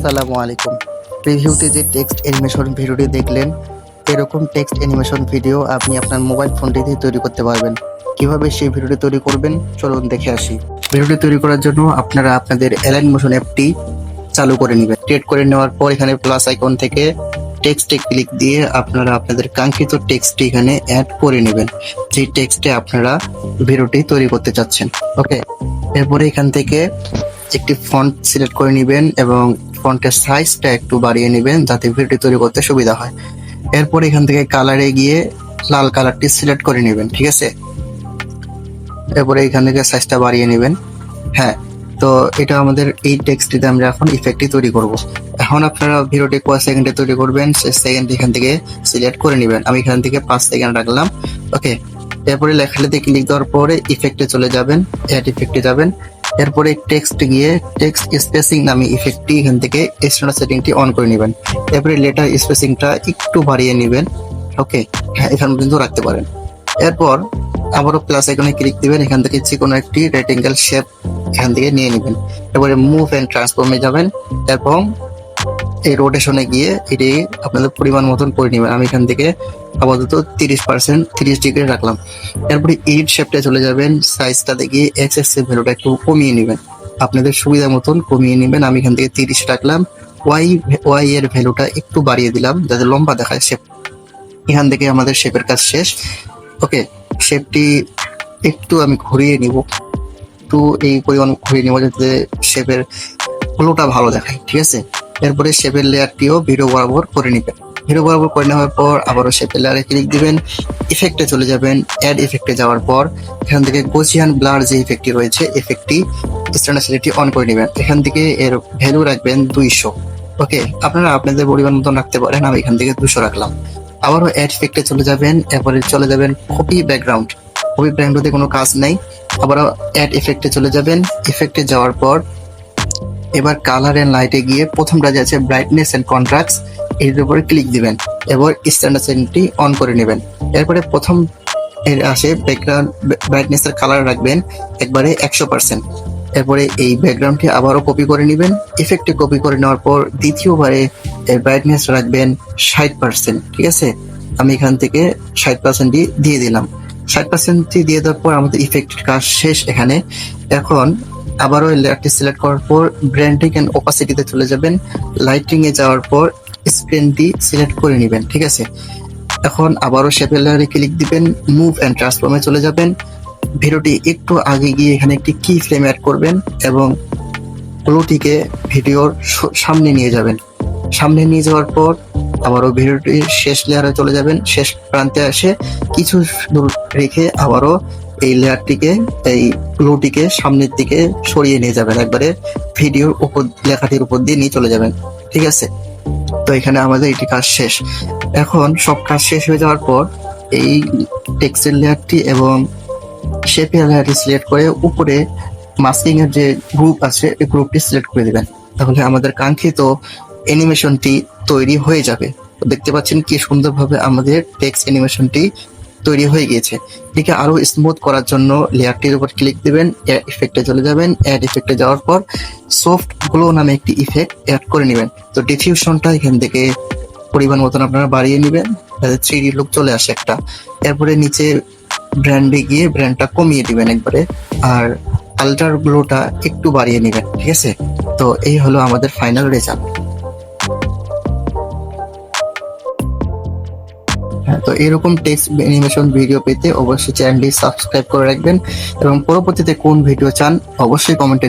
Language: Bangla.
আসসালামু আলাইকুম। প্রিভিউতে যে টেক্সট অ্যানিমেশন ভিডিওটি দেখলেন, এরকম টেক্সট অ্যানিমেশন ভিডিও আপনি আপনার মোবাইল ফোনটিতে তৈরি করতে পারবেন। কীভাবে সেই ভিডিওটি তৈরি করবেন, চলুন দেখে আসি। ভিডিওটি তৈরি করার জন্য আপনারা আপনাদের অ্যালাইন মোশন অ্যাপটি চালু করে নেবেন। ক্রিয়েট করে নেওয়ার পর এখানে প্লাস আইকন থেকে টেক্সটে ক্লিক দিয়ে আপনারা আপনাদের কাঙ্ক্ষিত টেক্সটটি এখানে অ্যাড করে নেবেন। যে টেক্সটে আপনারা ভিডিওটি তৈরি করতে চাচ্ছেন। ওকে, এরপরে এখান থেকে একটি ফন্ট সিলেক্ট করে নেবেন এবং ফন্টের সাইজটা একটু বাড়িয়ে নেবেন যাতে ভিডিওটি তৈরি করতে সুবিধা হয়। এরপর এখান থেকে কালারে গিয়ে লাল কালারটি সিলেক্ট করে নেবেন, ঠিক আছে? এরপরে এখান থেকে সাইজটা বাড়িয়ে নেবেন। হ্যাঁ তো এটা আমাদের এই টেক্সটিতে আমরা এখন ইফেক্টটি তৈরি করব। এখন আপনারা ভিডিওটি কয় সেকেন্ডে তৈরি করবেন সে সেকেন্ড এখান থেকে সিলেক্ট করে নেবেন। আমি এখান থেকে পাঁচ সেকেন্ড রাখলাম ওকে এরপরে লেখালেতে ক্লিক দেওয়ার পরে ইফেক্টে চলে যাবেন অ্যাড ইফেক্টে যাবেন। এরপরে টেক্সট গিয়ে টেক্সট স্পেসিং নামে ইফেক্টটি এখান থেকে স্ট্যান্ডার্ড সেটিংটি অন করে নেবেন। এরপরে লেটার স্পেসিংটা একটু বাড়িয়ে নেবেন। ওকে হ্যাঁ এখান কিন্তু রাখতে পারেন। এরপর আবারও প্লাস এখানে ক্লিক দিবেন। এখান থেকে যে কোনো একটি রেক্টেঙ্গেল শেপ এখান থেকে নিয়ে নেবেন। এরপরে মুভ অ্যান্ড ট্রান্সফর্মে যাবেন। এবং এই রোটেশনে গিয়ে এটি আপনাদের পরিমাণ মতন করে নেবেন। আমি এখান থেকে আপাতত তিরিশ পার্সেন্ট তিরিশ ডিগ্রি রাখলাম। এরপরে এইট শেপটা চলে যাবেন সাইজটা দেখি এক্স এক্স ভ্যালুটা একটু কমিয়ে নেবেন। আপনাদের সুবিধা মতন কমিয়ে নেবেন। আমি এখান থেকে তিরিশ রাখলাম। ওয়াই ওয়াই এর ভ্যালুটা একটু বাড়িয়ে দিলাম, যাতে লম্বা দেখায় শেপ এখান থেকে আমাদের শেপের কাজ শেষ। ওকে শেপটি একটু আমি ঘুরিয়ে নিব। একটু এই পরিমাণ ঘুরিয়ে নিব যাতে শেপের ফ্লোটা ভালো দেখায়, ঠিক আছে? এরপরে শেপের লেয়ারটিও ভিডিও বরাবর করে নেবেন। ভিডিও বরাবর করে নেওয়ার পর আবারও শেপের লেয়ারে ক্লিক দিবেন। ইফেক্টে চলে যাবেন অ্যাড ইফেক্টে যাওয়ার পর এখান থেকে গোসিয়ান ব্লার যে ইফেক্টটি রয়েছে ইফেক্টটি স্ট্যান্ডার্ড অন করে নেবেন। এখান থেকে এর ভ্যালু রাখবেন দুইশো। ওকে, আপনারা আপনাদের পরিমাণ মতন রাখতে পারেন, আমি এখান থেকে দুশো রাখলাম। আবারও অ্যাড ইফেক্টে চলে যাবেন, এরপরে চলে যাবেন কপি ব্যাকগ্রাউন্ড কপি ব্যাকগ্রাউন্ডে কোনো কাজ নেই। আবারও অ্যাড ইফেক্টে চলে যাবেন ইফেক্টে যাওয়ার পর এবার কালার এন্ড লাইটে গিয়ে প্রথমটা যে আছে ব্রাইটনেস এন্ড কন্ট্রাস্ট এর উপরে ক্লিক দিবেন। এবার স্ট্যান্ডার্ড সেটিংটি অন করে নেবেন। এরপরে প্রথম এর আসে ব্যাকগ্রাউন্ড ব্রাইটনেস এর কালার রাখবেন একবারে একশো পার্সেন্ট এরপরে এই ব্যাকগ্রাউন্ডটি আবারও কপি করে নেবেন। ইফেক্টে কপি করে নেওয়ার পর দ্বিতীয়বারে এর ব্রাইটনেস রাখবেন ষাট পার্সেন্ট ঠিক আছে? আমি এখান থেকে ষাট পার্সেন্টই দিয়ে দিলাম। ষাট পার্সেন্টটি দিয়ে দেওয়ার পর আমাদের ইফেক্টের কাজ শেষ এখানে। এখন আবারও এই লেয়ারটি সিলেক্ট করার পর ব্র্যান্ডিং এন্ড ওপাসিটিতে চলে যাবেন। লাইটিং এ যাওয়ার পর স্ক্রিনটি সিলেক্ট করে নেবেন, ঠিক আছে? এখন আবারও শেপের লেয়ারে ক্লিক দিবেন মুভ অ্যান্ড ট্রান্সফর্মে চলে যাবেন। ভিডিওটি একটু আগে গিয়ে এখানে একটি কি ফ্রেম অ্যাড করবেন এবং গ্লোটিকে ভিডিওর সামনে নিয়ে যাবেন। সামনে নিয়ে যাওয়ার পর আবারও ভিডিওটির শেষ লেয়ারে চলে যাবেন। শেষ প্রান্তে এসে কিছু দূর রেখে আবারও এই লেয়ারটিকে, এই গ্লোটিকে সামনের দিকে সরিয়ে নিয়ে যাবেন। একবারে ভিডিওর উপর, লেখাটির উপর দিয়ে নিয়ে চলে যাবেন। ঠিক আছে? তো এখানে আমাদের এটি কাজ শেষ। এখন সব কাজ শেষ হয়ে যাওয়ার পর এই টেক্সটের লেয়ারটি এবং শেপের লেয়ারটি সিলেক্ট করে উপরে মাস্কিং এর যে গ্রুপ আছে, এই গ্রুপটি সিলেক্ট করে দিবেন। তাহলে আমাদের কাঙ্ক্ষিত অ্যানিমেশনটি তৈরি হয়ে যাবে। দেখতে পাচ্ছেন কি সুন্দরভাবে আমাদের টেক্সট অ্যানিমেশনটি তৈরি হয়ে গিয়েছে। এটিকে আরও স্মুথ করার জন্য লেয়ারটির উপর ক্লিক দিবেন অ্যাড ইফেক্টে চলে যাবেন। অ্যাড ইফেক্টে যাওয়ার পর সফট গ্লো নামে একটি ইফেক্ট অ্যাড করে নেবেন। তো ডিফিউশনটা এখান থেকে পরিমাণ মতন আপনারা বাড়িয়ে নেবেন, যাতে থ্রি লুক চলে আসে একটা। এরপরে নিচে ব্র্যান্ডে গিয়ে ব্র্যান্ডটা কমিয়ে দিবেন একবারে, আর আল্টার গ্লোটা একটু বাড়িয়ে নেবেন, ঠিক আছে? তো এই হলো আমাদের ফাইনাল রেজাল্ট হ্যাঁ তো এরকম টেক্সট অ্যানিমেশন ভিডিও পেতে অবশ্যই চ্যানেলটি সাবস্ক্রাইব করে রাখবেন এবং পরবর্তীতে কোন ভিডিও চান অবশ্যই কমেন্টে